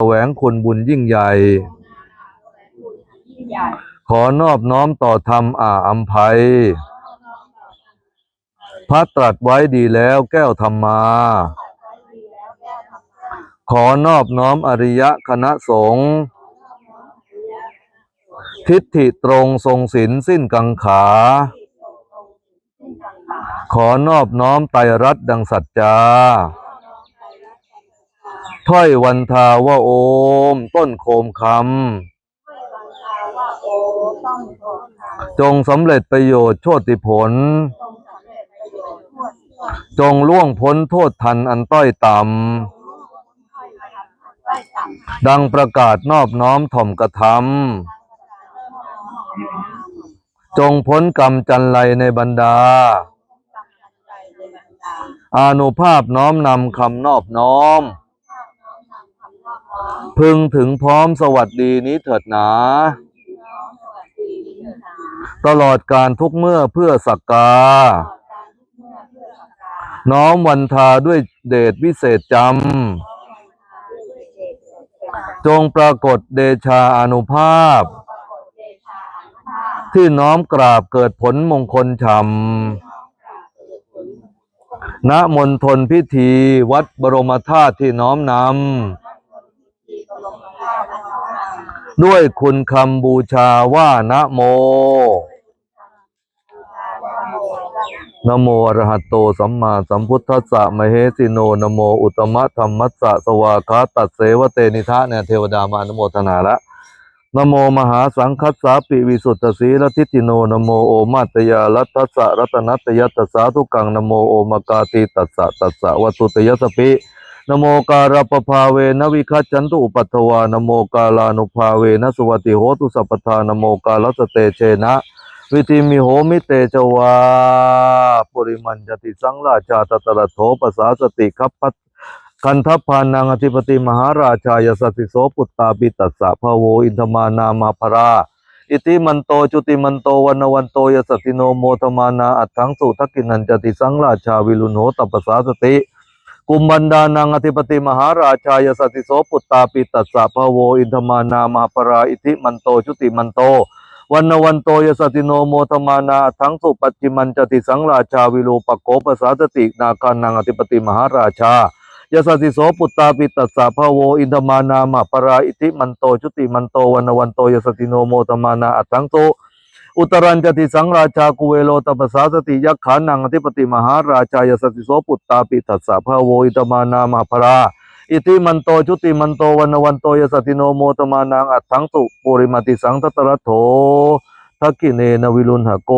แสวงคุณบุญยิ่งใหญ่ ขอนอบน้อมต่อธรรมอ่าอัมภัย พระตรัสไว้ดีแล้วแก้วธรรมา ขอนอบน้อมอริยคณะสงฆ์ทิฏฐิตรงทรงศีลสิ้นกังขา ขอนอบน้อมไตรรัตดังสัจจา ถ้อยวันทาว่าโอม ต้นโคมคำว่าโอต้องโทษค่ะจงสำเร็จประโยชน์โชติผลต้องสำเร็จประโยชน์ทั่วทั่วจงล่วงพ้นโทษทันอันต้อยต่ค่อยมาทำใต้ต่ำำดังประกาศนอบน้อมถ่อมกระทำจงพ้นกรรมจันไรในบรรดาใจในบรรดาอานุภาพน้อมนำคำนอบน้อม พึงถึงพร้อมสวัสดีนี้เถิดหนา ตลอดการทุกเมื่อเพื่อสักการน้อมวันทาด้วยเดชวิเศษจำ จงปรากฏเดชาอนุภาพ ที่น้อมกราบเกิดผลมงคลฉ่ำณมณฑลพิธีวัดบรมธาตุที่น้อมนที่บรมธาตุอนุภาพำ ด้วยคุณคำบูชาว่านะโมนะโมอระหะโตสัมมาสัมพุทธัสสะมเหสิโนนะโมอุตมะธรรมัสสะสวากาตัดเสวะเตนิทะเนี่ยเทวดามาอนโมทนาละนะโมมหาสังคัสสาปิวิสุทธสีลทิติโนนะโมโอมาตยาลัตถัสสะรัตนัตยตัสสาทุกังนะโมโอมกาติตัสสะตัสสะวัตตุตยสปิ นโมการปภาเวนวิคัจฉันตุอุปัฏฐวานโมกาลานุภาเวนสุวติโหตุสัพพทานโมกาลสเตเชนะวิธิมิโหมิเตจวาปุริมันจติสังราชาตตระโถปสาสติคัพพัทคันทัพพานังอธิปติมหาราชายสติโสปุตตาปิตัสสะภาโวอินทมานามาภราอิติมันโตจุติมันโตวันวันโตยสติโนโมทมานาอัตถังสุทักกินันจติสังราชาวิลุโนตปสาสติ กุมบันดานังอธิปติมหาราชายสติโสปุตตาปิตัสสะภาโวอินทมานามาภราอิติมันโตจุติมันโตวันวันโตยสติโนโมทมานาทั้งสุปัจจิมันจติสังราชาวิโลปโกปสาสตินาคานังอธิปติมหาราชายสติโสปุตตาปิตัสสะภาโวอินทมานามาปราอิติมันโตจุติมันโตวันวันโตยสติโนโมทมานาอัตังสุ อุตรัญจติสังราชากุเวโลตปสาสติยักขานังอธิปติมหาราชายสติโสปุตตาปิตัสสะภาโวอินทมานามาปราอิติมันโตจุติมันโตวันวันโตยสติโนโมตมานังอัตถังสุปุริมติสังทัตระโถทักกิเนนวิรุณหโก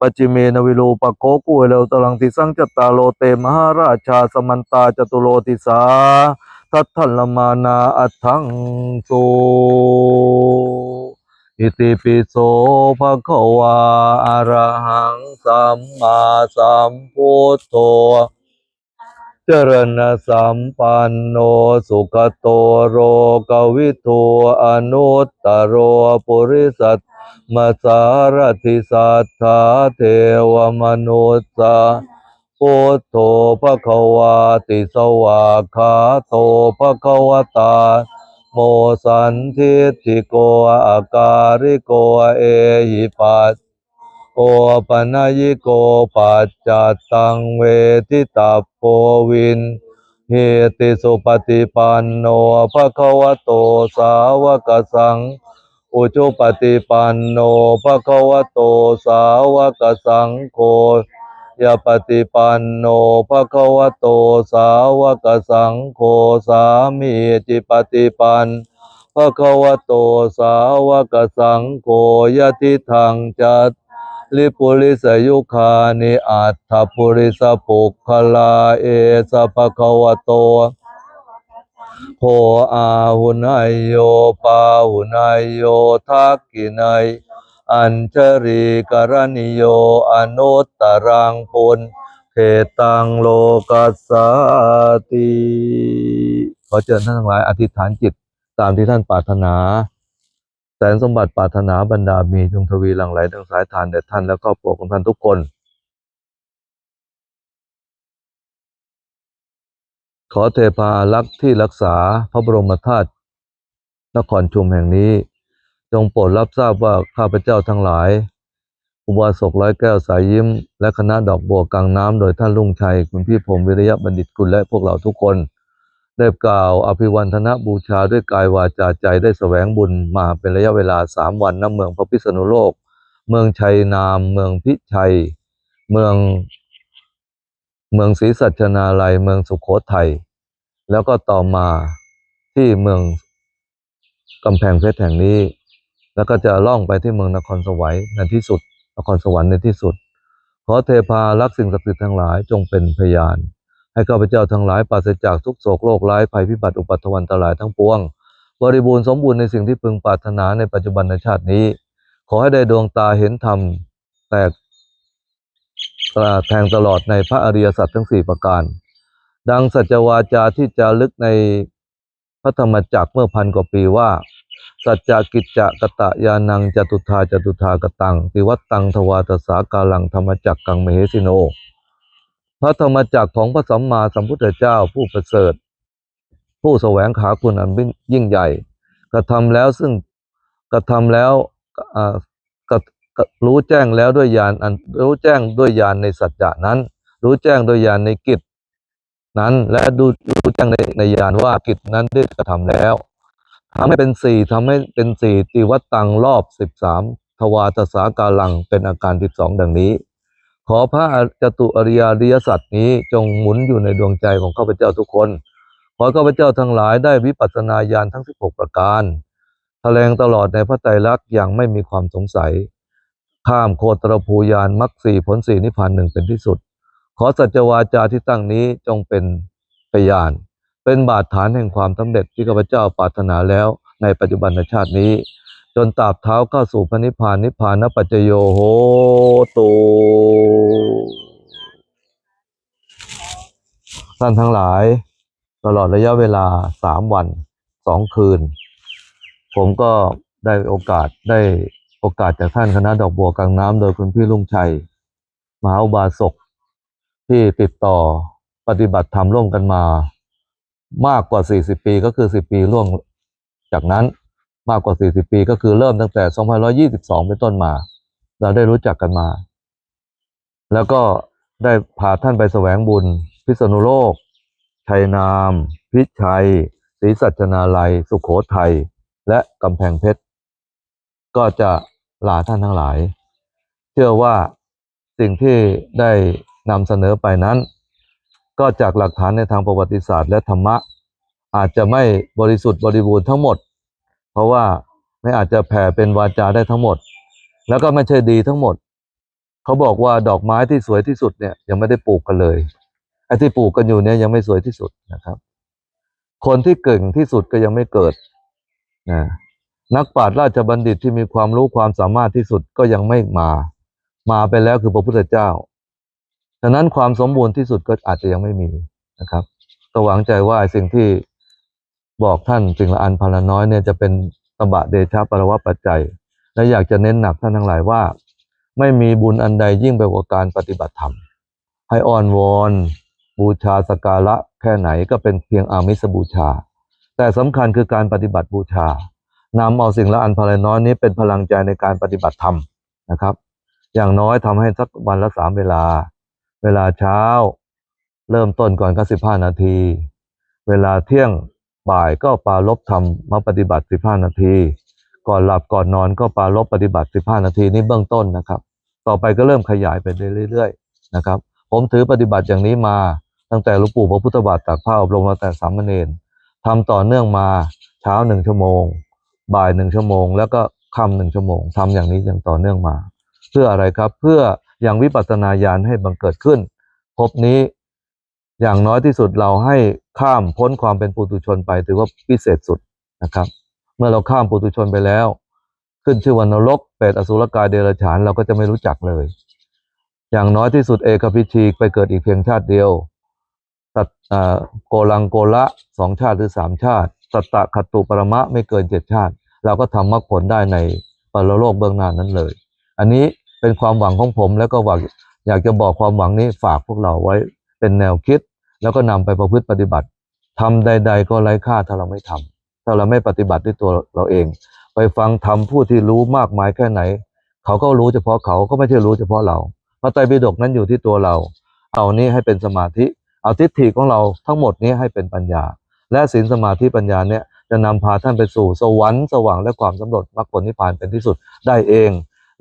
ปจิเมนวิโลปโกกุเวเลวตลังติสังจตตาโลเตมหาราชาสมันตาจตุโลติสาทัตทัลมานาอัตถังโส อิติปิโสภะคะวาอะระหังสัมมาสัมพุทโธเจรณสัมปันโนสุขโตโรกวิทูอนุตตโรปุริสัตมาสารทิสัทธาเทวมนุสสาพุทโธภะคะวาติสวากขาโตภะคะวตา โมสันทิติโกอาการิโกเอหิปัสโอปนยิโกปัจจัตตังเวทิตาโพวินเฮติสุปฏิปันโนภะคะวะโตสาวกสัง อุจุปฏิปันโนภะคะวะโตสาวกสังโฆ ยปฏิปันโนภะคะวะโตสาวกสังโฆสามีจิปฏิปันภะคะวะโตสาวกสังโฆยะทิทังจัตลิปุริสยุคานิอัตถปุริสปุคคลาเอสะภะคะวะโตโพอาหุนายโยปาหุนายโยทักกินาย อัญชรีกรณิโยอนุตตรังปุณเขตังโลกัสสาติขอเชิญท่านทั้งหลายอธิษฐานจิตตามที่ท่านปรารถนา แสนสมบัติปรารถนาบรรดามีจงทวีหลั่งไหลดังสายทานแด่ท่านและครอบครัวของท่านทุกคน ขอเทพาอารักษ์ที่รักษาพระบรมธาตุนครชุมแห่งนี้ จงโปรดรับทราบว่าข้าพเจ้าทั้งหลาย อุบาสกร้อยแก้วสายยิ้ม และคณะดอกบัวกลางน้ำโดยท่านลุงชัย คุณพี่ผมวิริยะบัณฑิตกุลและพวกเราทุกคน ได้กล่าวอภิวันทนบูชาด้วยกายวาจาใจได้แสวงบุญมาเป็นระยะเวลาสามวันณเมืองพระพิษณุโลก เมืองชัยนาม เมืองพิชัย เมือง เมืองศรีสัชนาลัย เมืองสุขโขทัยแล้วก็ต่อมาที่เมืองกำแพงเพชรแห่งนี้ แล้วก็จะล่องไปที่เมืองนครสวรรค์ในที่สุด นครสวรรค์ในที่สุด ขอเทพารักสิ่งศักดิ์สิทธิ์ทั้งหลายจงเป็นพยาน ให้ข้าพเจ้าทั้งหลายปราศจากทุกโศกโรคร้ายภัยพิบัติอุปัตวันตรายทั้งปวง บริบูรณ์สมบูรณ์ในสิ่งที่พึงปรารถนาในปัจจุบันชาตินี้ ขอให้ได้ดวงตาเห็นธรรมแตกแทงตลอดในพระอริยสัจทั้งสี่ประการ ดังสัจวาจาที่จะลึกในพระธรรมจักรเมื่อพันกว่าปีว่า สัจจกิจจะกตะยานังจตุธาจตุธากตังติวัตตังทวาตสากาลังธรรมจักกังมเหสิโน พระธรรมจักของพระสัมมาสัมพุทธเจ้าผู้ประเสริฐ ผู้แสวงหาคุณอันยิ่งใหญ่ กระทำแล้วซึ่งกระทำแล้วกระรู้แจ้งแล้วด้วยญาณอันรู้แจ้งด้วยญาณในสัจจะนั้น รู้แจ้งโดยญาณในกิจนั้นและดูรู้แจ้งในในญาณว่ากิจนั้นได้กระทำแล้ว ทำให้เป็นสี่ทำให้เป็นสี่ติวัตตังรอบสิบสามทวาตสากาลังเป็นอาการสิบสองดังนี้ ขอพระจตุอริยาริยสัจนี้จงหมุนอยู่ในดวงใจของข้าพเจ้าทุกคน ขอข้าพเจ้าทั้งหลายได้วิปัสสนาญาณทั้ง16ประการแถลงตลอดในพระไตรลักษณ์อย่างไม่มีความสงสัย ข้ามโคตรภูยานมรรคสี่ผลสี่นิพพานหนึ่งเป็นที่สุด ขอสัจวาจาที่ตั้งนี้จงเป็นพยาน เป็นบาดฐานแห่งความสำเร็จที่ข้าพเจ้าปรารถนาแล้วในปัจจุบันชาตินี้ จนตราบเท้าเข้าสู่พระนิพพานนิพพานปัจจโยโหตูท่านทั้งหลาย ตลอดระยะเวลาสามวันสองคืน ผมก็ได้โอกาสได้โอกาสจากท่านคณะดอกบัวกลางน้ำโดยคุณพี่ลุงชัย มหาอุบาสกที่ติดต่อปฏิบัติธรรมร่วมกันมา มากกว่า 40 ปีก็คือ 10 ปีร่วงจากนั้นมากกว่า 40 ปีก็คือเริ่มตั้งแต่ 2522 เป็นต้นมา เราได้รู้จักกันมา แล้วก็ได้พาท่านไปแสวงบุญ พิษณุโลก ชัยนาม พิชัยศรีสัชนาลัย สุขโขทัย และกำแพงเพชร ก็จะลาท่านทั้งหลาย เชื่อว่าสิ่งที่ได้นำเสนอไปนั้น ก็จากหลักฐานในทางประวัติศาสตร์และธรรมะ อาจจะไม่บริสุทธิ์บริบูรณ์ทั้งหมด เพราะว่าไม่อาจจะแผ่เป็นวาจาได้ทั้งหมด แล้วก็ไม่ใช่ดีทั้งหมด เขาบอกว่าดอกไม้ที่สวยที่สุดเนี่ยยังไม่ได้ปลูกกันเลยไอ้ที่ปลูกกันอยู่เนี่ยยังไม่สวยที่สุดนะครับ คนที่เก่งที่สุดก็ยังไม่เกิดนะนักปราชญ์ราชบัณฑิตที่มีความรู้ความสามารถที่สุดก็ยังไม่มา มาไปแล้วคือพระพุทธเจ้า ฉะนั้นความสมบูรณ์ที่สุดก็อาจจะยังไม่มีนะครับก็หวังใจว่าสิ่งที่บอกท่านสิ่งละอันพันละน้อยเนี่ยจะเป็นตบะเดชะปรวะปัจจัย และอยากจะเน้นหนักท่านทั้งหลายว่า ไม่มีบุญอันใดยิ่งไปกว่าการปฏิบัติธรรม ให้อ่อนวอนบูชาสการะแค่ไหนก็เป็นเพียงอามิสบูชา แต่สำคัญคือการปฏิบัติบูชานำเอาสิ่งละอันพนละน้อยนี้เป็นพลังใจในการปฏิบัติธรรมนะครับ อย่างน้อยทำให้สักวันละสามเวลา เวลาเช้า เริ่มต้นก่อนก็สิบห้านาที เวลาเที่ยงบ่ายก็ปาลบธรรมาปฏิบัติสิบห้านาที ก่อนหลับก่อนนอนก็ปาลบปฏิบัติสิบห้านาทีนี้เบื้องต้นนะครับ ต่อไปก็เริ่มขยายไปเรื่อยๆนะครับ ผมถือปฏิบัติอย่างนี้มาตั้งแต่หลวงปู่พระพุทธบาทตากผ้าอบรมมาแต่สามเณรทำต่อเนื่องมาเช้าหนึ่งชั่วโมง บ่ายหนึ่งชั่วโมง แล้วก็ค่ำหนึ่งชั่วโมงทำอย่างนี้อย่างต่อเนื่องมา เพื่ออะไรครับเพื่อ อย่างวิปัสสนาญาณให้บังเกิดขึ้นภพนี้อย่างน้อยที่สุดเราให้ข้ามพ้นความเป็นปุถุชนไปถือว่าพิเศษสุดนะครับ เมื่อเราข้ามปุถุชนไปแล้ว ขึ้นชื่อว่านรกเปรตอสุรกายเดรัจฉานเราก็จะไม่รู้จักเลย อย่างน้อยที่สุดเอกพิชีไปเกิดอีกเพียงชาติเดียวสัตอ่าโกลังโกละสองชาติหรือสามชาติสัตตะขัตุปรมะไม่เกินเจ็ดชาติ เราก็ทำมรรคผลได้ในปรโลกเบื้องหน้านั้นเลย อันนี้ เป็นความหวังของผมแล้วก็หวังอยากจะบอกความหวังนี้ฝากพวกเราไว้เป็นแนวคิด แล้วก็นำไปประพฤติปฏิบัติทำใด ๆ ก็ไร้ค่าถ้าเราไม่ทำถ้าเราไม่ปฏิบัติด้วยตัวเราเอง ไปฟังธรรมผู้ที่รู้มากมายแค่ไหน เขาก็รู้เฉพาะเขาก็ไม่ใช่รู้เฉพาะเราพระไตรปิฎกนั้นอยู่ที่ตัวเราเอานี้ให้เป็นสมาธิเอาทิฏฐิของเราทั้งหมดนี้ให้เป็นปัญญา และศีลสมาธิปัญญาเนี่ยจะนำพาท่านไปสู่สวรรค์สว่างและความสำเร็จมรรคผลนิพพานเป็นที่สุดได้เอง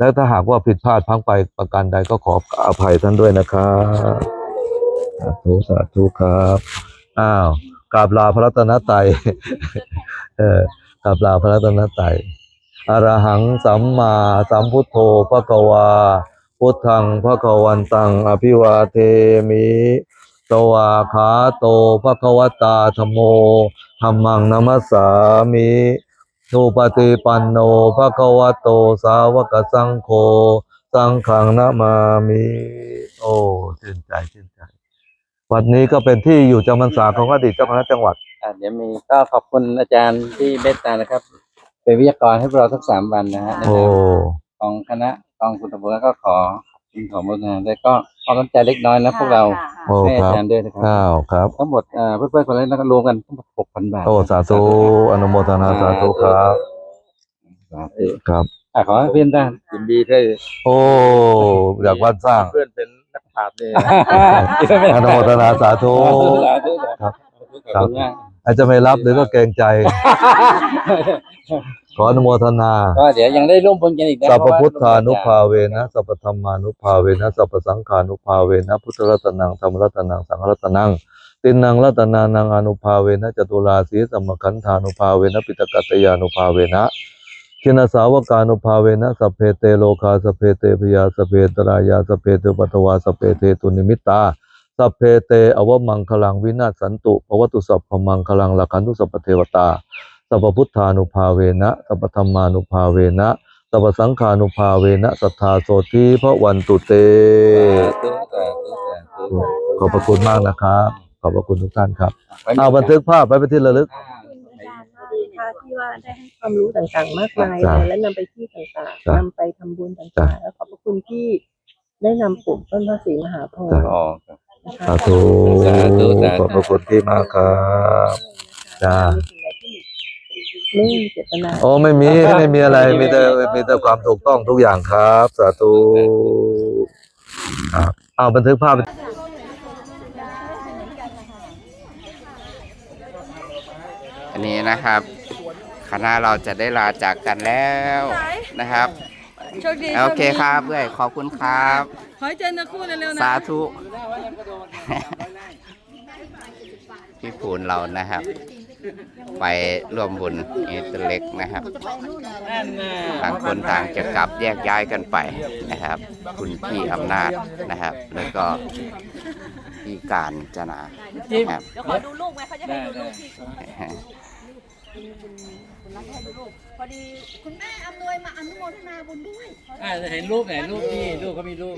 แล้วถ้าหากว่าผิดพลาดพังไปประการใดก็ขออภัยท่านด้วยนะครับสาธุสาธุครับอ้าวกราบลาพระรัตนตรัยเออกราบลาพระรัตนตรัยอรหังสัมมาสัมพุทโธพระกวา พุทธังพระกวันตัง อภิวาเทมิสวาขาโตพระกวตาธโมธรรมังนัมสสามิ ทุปฏิปันโนพระกวโตสาวกสังโฆสังฆังนามามิโอ้ชื่นใจชื่นใจ วันนี้ก็เป็นที่อยู่จำพรรษาของอดีตเจ้าคณะจังหวัดอะเดี๋ยวมีก็ขอบคุณอาจารย์ที่เมตตานะครับ เป็นวิทยากรให้พวกเราทั้งสามวันนะฮะในโอ้นามของคณะกองคุณตำรวจก็ขอคุณขอมุทนาด้วยก็ ขอกำลังใจเล็กน้อยนะพวกเราโอ้ให้คอารับจารย์ด้วยนะครับข้าวครับ ทั้งหมดเอ่อเพื่อนๆคนเล่นแล้วก็รวมกันทั้งหมดหกพันบาทโอ้สาธุอนุโมทนาสาธุครับสาธุครับ อะขอให้เพื่อนได้ยินดีด้วยโอ้อยากวัดสร้างเพื่อนเป็นนักปราชญ์เลย อนุโมทนาสาธุ สาธุครับขอบคุณมาก อาจจะไม่รับหรือก็เกรงใจ ขออนุโมทนา ก็เดี๋ยวยังได้ร่วมบุญกันอีกนะสัพพพุทธานุเพภาเวนะ สัพพธรรมานุภาเวนะ สัพพสังฆานุภาเวนะ พุทธรัตนังธรรมรัตนัง สังฆรัตนัง ตินนังรัตนานังอนุภาเวนะจตุราสีสัมมขันธานุภาเวนะ ปิตกัตยานุภาเวนะคินสาวกานุภาเวนะสัพเพเตโลคาสัพเพเตพยาสัพเพตรายาสัพเพเตปัตวาสัพเพเตตุนิมิตตา สัพเพเตอวมังคลังวินาศสันตุปวัตุสัพพมังคลังลักขันตุสัพพเทวตาสัพพพุทธานุภาเวนะสัพพธรรมานุภาเวนะสัพพสังฆานุภาเวนะสัทธาโสทีพระวันตุเต ขอบพระคุณมากนะครับ ขอบพระคุณทุกท่านครับเอาบันทึกภาพไว้เป็นที่ระลึกค่ะที่ว่าได้ให้ความรู้ต่างๆ มากมายจ้ะเลยและนำไปที่ต่างจ้ะๆนำไปทำบุญจ้ะต่างๆ แล้วขอบพระคุณที่ได้นำปลูกต้นพระศรีมหาโพธิ์จ้ะอ๋อนะคะ สาธุสาธุสาธุ ขอบพระคุณที่มากครับจ้ะไม่มีเจตนาโอ้ไม่มีไม่มีอะไรมีแต่มีแต่ความถูกต้องทุกอย่างครับ สาธุครับเอาบันทึกภาพ อันนี้นะครับ คณะเราจะได้ลาจากกันแล้วนะครับ โชคดีโอเคครับเพื่อนขอบคุณครับ ขอให้เจอเนื้อคู่เร็วๆนะสาธุพี่ผูนเรานะครับ ไปร่วมบุญเอตวเล็กนะครับต่างคนต่างจะกลับแยกย้ายกันไปนะครับ คุณพี่อำนาจนะครับ แล้วก็พี่การจนาครับเดี๋ยวขอดูลูกไหมเขาจะให้ดูลูกที่คุณรักให้ดูลูกพ อดีคุณแม่อำนวยมาอนุโมทนาบุญด้วย อ่าเห็นรูปไหนรูปนี่รูปเขามีรูป